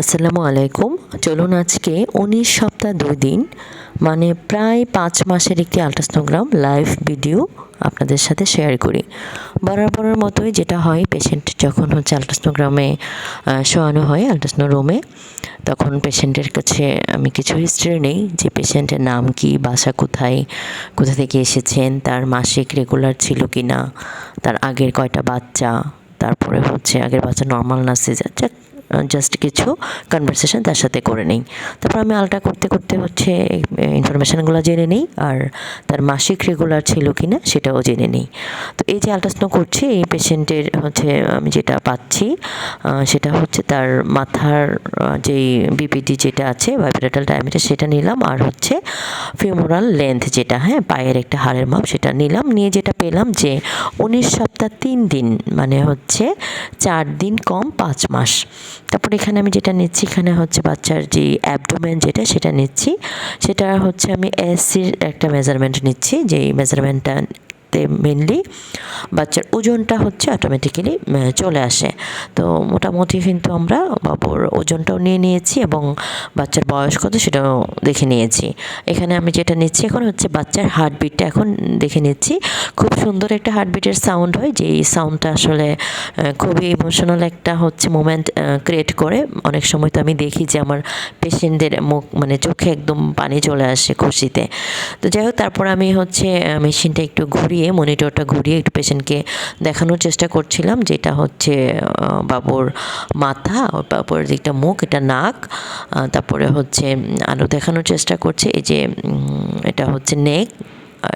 আসসালামু আলাইকুম। চলুন আজকে উনিশ সপ্তাহ দুই দিন মানে প্রায় পাঁচ মাসের একটি আলট্রাসনোগ্রাম লাইভ ভিডিও আপনাদের সাথে শেয়ার করি। বরাবরের মতোই যেটা হয় পেশেন্ট যখন হচ্ছে আলট্রাসনোগ্রামে শোয়ানো হয়, আলট্রাসনো রুমে, তখন পেশেন্টের কাছে আমি কিছু হিস্ট্রি নেই যে পেশেন্টের নাম কি, বাসা কোথায়, কোথা থেকে এসেছেন, তার মাসিক রেগুলার ছিল কি না তার আগের কয়টা বাচ্চা, তারপরে হচ্ছে আগের বাচ্চা নর্মাল না সিজার জাস্ট কিছু কনভারসেশন তার সাথে করে নিই। তারপর আমি আলটা করতে করতে হচ্ছে ইনফরমেশানগুলো জেনে নিই আর তার মাসিক রেগুলার ছিল কি না সেটাও জেনে নিই। তো এই যে আলট্রাসাউন্ড করছি, এই পেশেন্টের হচ্ছে আমি যেটা পাচ্ছি সেটা হচ্ছে তার মাথার যেই বিপিটি যেটা আছে ভাইব্রেটাল ডায়ামিটার সেটা নিলাম আর হচ্ছে ফিমোরাল লেন্থ যেটা হ্যাঁ পায়ের একটা হাড়ের মাপ সেটা নিলাম। নিয়ে যেটা পেলাম যে উনিশ সপ্তাহ তিন দিন মানে হচ্ছে চার দিন কম পাঁচ মাস। তারপর এখানে আমি যেটা নিচ্ছি, এখানে হচ্ছে বাচ্চার যে অ্যাবডোমেন যেটা, সেটা নিচ্ছি। সেটা হচ্ছে আমি এসির একটা মেজারমেন্ট নিচ্ছি, যেই মেজারমেন্টটা মেনলি বাচ্চার ওজনটা হচ্ছে অটোমেটিক্যালি চলে আসে। তো মোটামুটি কিন্তু আমরা বাবুর ওজনটাও নিয়ে নিয়েছি এবং বাচ্চার বয়স কত সেটাও দেখে নিয়েছি। এখানে আমি যেটা নিচ্ছি এখন হচ্ছে বাচ্চার হার্টবিটটা এখন দেখে নিচ্ছি। খুব সুন্দর একটা হার্টবিটের সাউন্ড হয়, যেই সাউন্ডটা আসলে খুবই ইমোশনাল একটা হচ্ছে মোমেন্ট ক্রিয়েট করে। অনেক সময় তো আমি দেখি যে আমার পেশেন্টদের মুখ মানে চোখে একদম পানি চলে আসে খুশিতে। তো যাই হোক, তারপর আমি হচ্ছে মেশিনটা একটু ঘুরিয়ে মনিটরটা ঘুরিয়ে একটু পেশেন্টকে দেখানোর চেষ্টা করছিলাম, যেটা হচ্ছে বাবুর মাথা, বাবুর দিকটা মুখ, এটা নাক তারপরে হচ্ছে আরও দেখানোর চেষ্টা করছে, এই যে এটা হচ্ছে নেক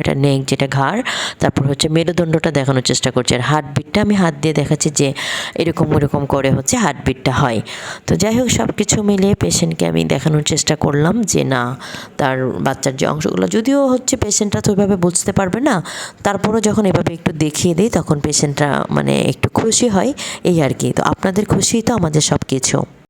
এটা নেক যেটা ঘাড়, তারপর হচ্ছে মেরুদণ্ডটা দেখানোর চেষ্টা করছে। আর হার্টবিটটা আমি হাত দিয়ে দেখাচ্ছি যে এরকম ওরকম করে হচ্ছে হার্টবিটটা হয়। তো যাই হোক সব কিছু মিলিয়ে পেশেন্টকে আমি দেখানোর চেষ্টা করলাম যে না, তার বাচ্চার যে অংশগুলো, যদিও হচ্ছে পেশেন্টরা তো ওইভাবে বুঝতে পারবে না, তারপরও যখন এভাবে একটু দেখিয়ে দিই, তখন পেশেন্টরা মানে একটু খুশি হয়, এই আর কি। তো আপনাদের খুশি তো আমাদের সব কিছু